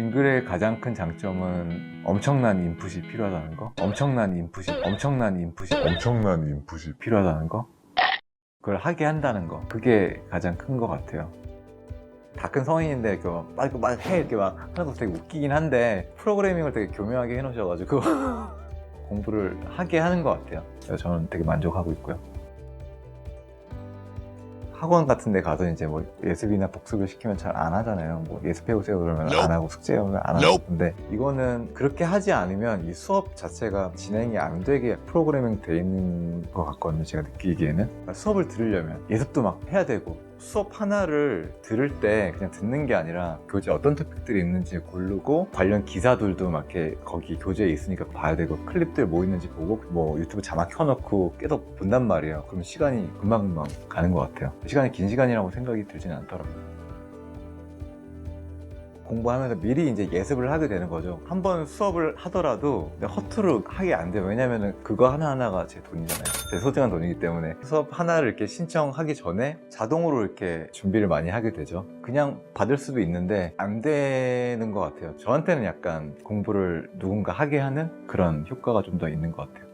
링글의 가장 큰 장점은 엄청난 인풋이 필요하다는 거? 엄청난 인풋이 엄청난 인풋이 엄청난 인풋이 필요하다는 거? 그걸 하게 한다는 거. 그게 가장 큰 것 같아요. 다 큰 성인인데 이렇게 막 빨리 해. 이렇게 막 하는 거 되게 웃기긴 한데 프로그래밍을 되게 교묘하게 해놓으셔가지고 공부를 하게 하는 것 같아요. 그래서 저는 되게 만족하고 있고요 학원 같은 데 가서 이제 뭐 예습이나 복습을 시키면 잘 안 하잖아요. 뭐 예습해 오세요 그러면 안 하고 숙제하면 안 하고. 근데 이거는 그렇게 하지 않으면 이 수업 자체가 진행이 안 되게 프로그래밍 돼 있는 것 같거든요. 제가 느끼기에는. 그러니까 수업을 들으려면 예습도 막 해야 되고 수업 하나를 들을 때 그냥 듣는 게 아니라 교재 어떤 토픽들이 있는지 고르고 관련 기사들도 막 이렇게 거기 교재에 있으니까 봐야 되고 클립들 뭐 있는지 보고 뭐 유튜브 자막 켜놓고 계속 본단 말이에요. 그럼 시간이 금방금방 가는 것 같아요. 시간이 긴 시간이라고 생각이 들지는 않더라고요. 공부하면서 미리 이제 예습을 하게 되는 거죠. 한번 수업을 하더라도 허투루 하게 안 돼요. 왜냐면은 그거 하나하나가 제 돈이잖아요. 제 소중한 돈이기 때문에 수업 하나를 이렇게 신청하기 전에 자동으로 이렇게 준비를 많이 하게 되죠. 그냥 받을 수도 있는데 안 되는 것 같아요. 저한테는 약간 공부를 누군가 하게 하는 그런 효과가 좀 더 있는 것 같아요.